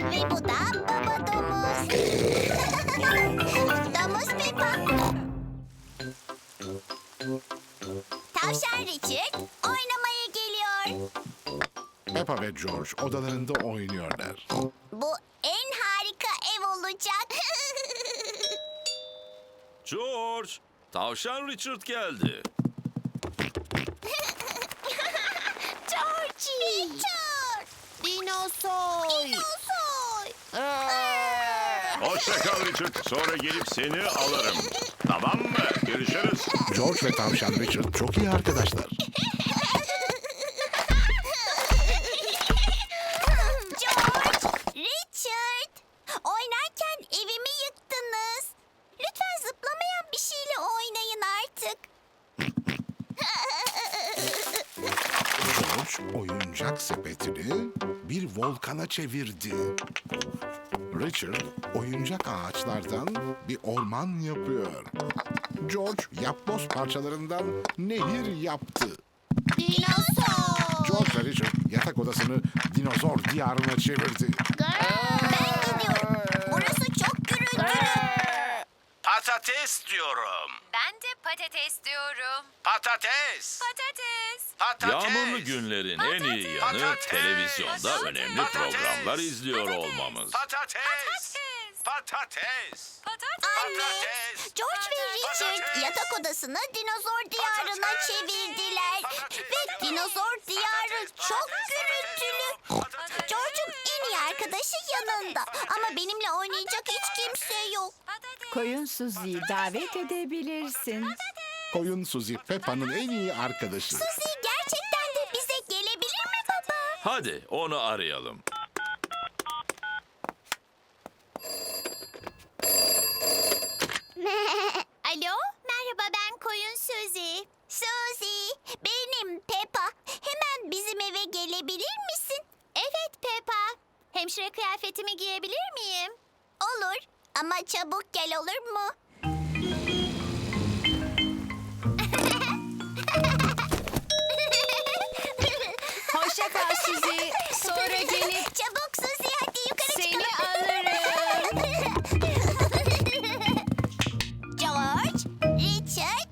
Ve bu da baba domuz. domuz Tavşan Richard oynamaya geliyor. Peppa ve George odalarında oynuyorlar. Bu en harika ev olacak. George, tavşan Richard geldi. George! Richard! Dinosoy! Dinosoy! Hoşça kal Richard. Sonra gelip seni alırım. Tamam mı? Görüşürüz. George ve tavşan Richard çok iyi arkadaşlar. George. Richard. Oynarken evimi yıktınız. Lütfen zıplamayan bir şeyle oynayın artık. George oyuncak sepetini bir volkana çevirdi. Richard oyuncak ağaçlardan bir orman yapıyor. George yapboz parçalarından nehir yaptı. Dinozor. George ve Richard yatak odasını dinozor diyarına çevirdi. Ben gidiyorum. Burası çok gürültülü. Patates diyorum. Ben de patates diyorum. Patates. Patates. Patates. Yağmurlu günlerin en iyi yanı Patates. televizyonda önemli Patates. programlar izliyor olmamız. Patates. Patates. Patates. Patates. Anne, Patates. George ve Richard Patates. yatak odasını dinozor diyarına Patates. çevirdiler. Patates. Ve dinozor diyarı Patates. çok Patates. gürültülü. Arkadaşı yanında. Ama benimle oynayacak hiç kimse yok. Koyun Suzi'yi davet edebilirsin. Koyun Suzy Peppa'nın en iyi arkadaşı. Suzy gerçekten de bize gelebilir mi baba? Hadi onu arayalım. Alo, merhaba ben Koyun Suzy. Suzy, benim Peppa. Hemen bizim eve gelebilir misin? Evet Peppa. Hemşire kıyafetimi giyebilir miyim? Olur ama çabuk gel olur mu? Hoşça kal Suzi. Sonra gelip Çabuk Suzy hadi yukarı seni çıkalım. alırım. George, Richard,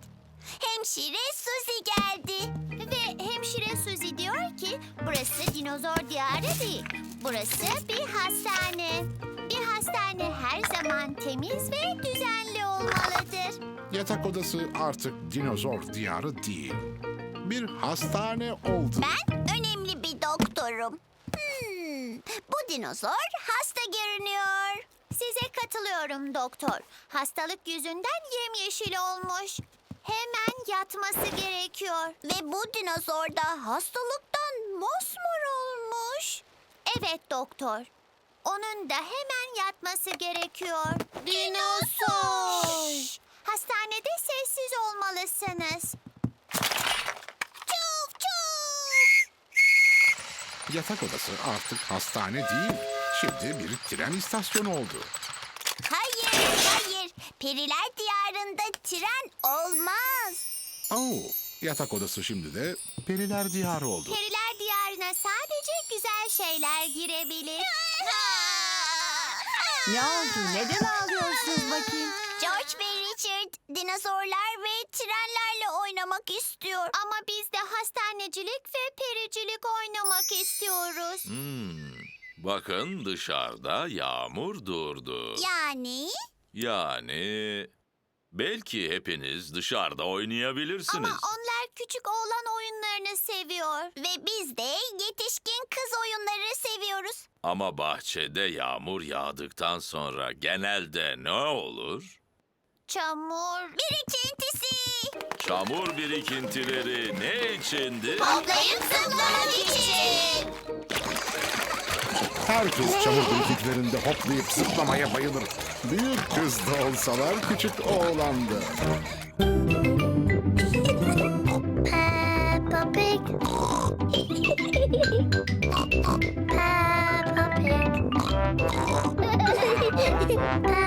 hemşire Suzy geldi. Ve hemşire Suzy diyor ki burası dinozor diyarı değil. Burası bir hastane. Bir hastane her zaman temiz ve düzenli olmalıdır. Yatak odası artık dinozor diyarı değil. Bir hastane oldu. Ben önemli bir doktorum. Hmm, bu dinozor hasta görünüyor. Size katılıyorum doktor. Hastalık yüzünden yemyeşil olmuş. Hemen yatması gerekiyor. Ve bu dinozor da hastalıktan mosmor olmuş. Evet doktor. Onun da hemen yatması gerekiyor. Dinozor. Hastanede sessiz olmalısınız. Çuf çuf. Yatak odası artık hastane değil. Şimdi bir tren istasyonu oldu. Hayır, hayır. Periler diyarında tren olmaz. Oo, yatak odası şimdi de periler diyarı oldu. Periler diyarına sadece güzel şeyler girebilir. Ne oldu? Neden ağlıyorsunuz bakayım? George ve Richard dinozorlar ve trenlerle oynamak istiyor. Ama biz de hastanecilik ve pericilik oynamak istiyoruz. Hmm, bakın dışarıda yağmur durdu. Yani? Yani belki hepiniz dışarıda oynayabilirsiniz. Ama küçük oğlan oyunlarını seviyor. Ve biz de yetişkin kız oyunları seviyoruz. Ama bahçede yağmur yağdıktan sonra genelde ne olur? Çamur. Birikintisi. Çamur birikintileri ne içindi? Hoplayıp zıplamak için. Herkes çamur birikintilerinde hoplayıp zıplamaya bayılır. Büyük kız da olsalar küçük oğlan da. Bye.